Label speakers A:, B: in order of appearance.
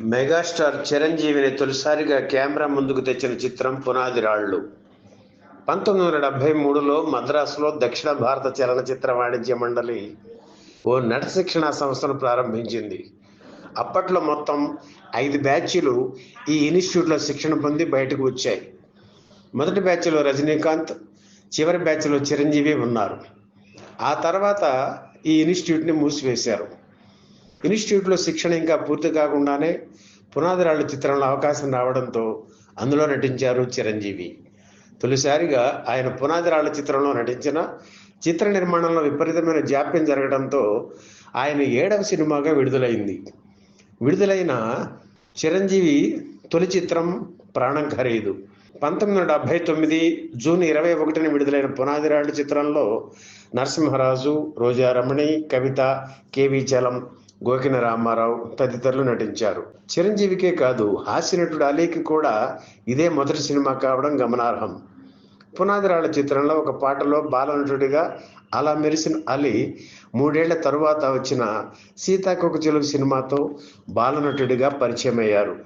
A: Megastar చిరంజీవిని తొలిసారిగా camera ముందుకు తెచ్చిన చిత్రం పునాది రాళ్ళు పంతొమ్మిది వందల డెబ్బై మూడులో మద్రాసులో దక్షిణ భారత చలనచిత్ర వాణిజ్య మండలి ఓ నట శిక్షణ సంస్థను ప్రారంభించింది. అప్పట్లో మొత్తం ఐదు బ్యాచ్లు ఈ ఇన్స్టిట్యూట్లో శిక్షణ పొంది బయటకు వచ్చాయి. మొదటి బ్యాచ్లో రజనీకాంత్ చివరి బ్యాచ్లో చిరంజీవి ఉన్నారు. ఆ తర్వాత ఈ ఇన్స్టిట్యూట్ని మూసివేశారు. ఇన్స్టిట్యూట్లో శిక్షణ ఇంకా పూర్తి కాకుండానే పునాదిరాళ్ళు చిత్రంలో అవకాశం రావడంతో అందులో నటించారు చిరంజీవి. తొలిసారిగా ఆయన పునాదిరాళ్ళ చిత్రంలో నటించిన చిత్ర నిర్మాణంలో విపరీతమైన జాప్యం జరగడంతో ఆయన ఏడవ సినిమాగా విడుదలైంది. విడుదలైన చిరంజీవి తొలి చిత్రం ప్రాణం ఖరీదు. పంతొమ్మిది వందల డెబ్బై తొమ్మిది జూన్ ఇరవై ఒకటిన విడుదలైన పునాదిరాళ్ళు చిత్రంలో నరసింహరాజు రోజారమణి కవిత కేవి చలం గోకిన రామారావు తదితరులు నటించారు. చిరంజీవికే కాదు హాస్య నటుడు అలీకి కూడా ఇదే మొదటి సినిమా కావడం గమనార్హం. పునాదిరాళ్ళ చిత్రంలో ఒక పాటలో బాలనటుడిగా అలా మెరిసిన అలీ మూడేళ్ళ తరువాత వచ్చిన సీతాకొక చిలుకు సినిమాతో బాలనటుడిగా పరిచయమయ్యారు.